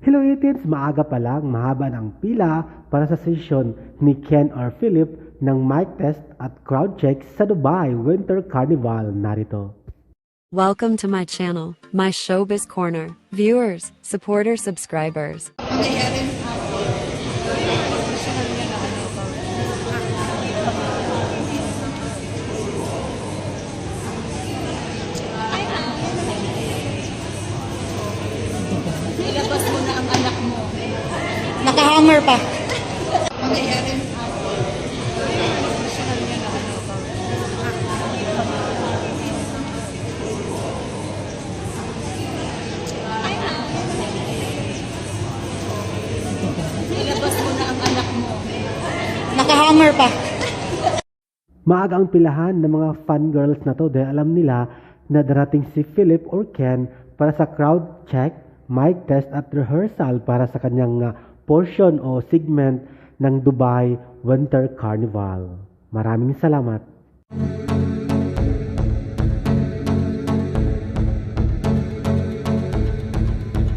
Hello Itins! Maaga pa lang, mahaba ng pila para sa session ni Ken or Philip ng mic test at crowd check sa Dubai Winter Carnival. Narito. Welcome to my channel, my showbiz corner. Viewers, supporters, subscribers. Nakahanger pa. Mangyayari. Ilabas mo na ang anak mo. Nakahanger pa. Maaga ang pilahan ng mga fan girls na to dahil alam nila na darating si Philip or Ken para sa crowd check, mic test at rehearsal para sa kanyang uh, portion o segment ng Dubai Winter Carnival. Maraming salamat.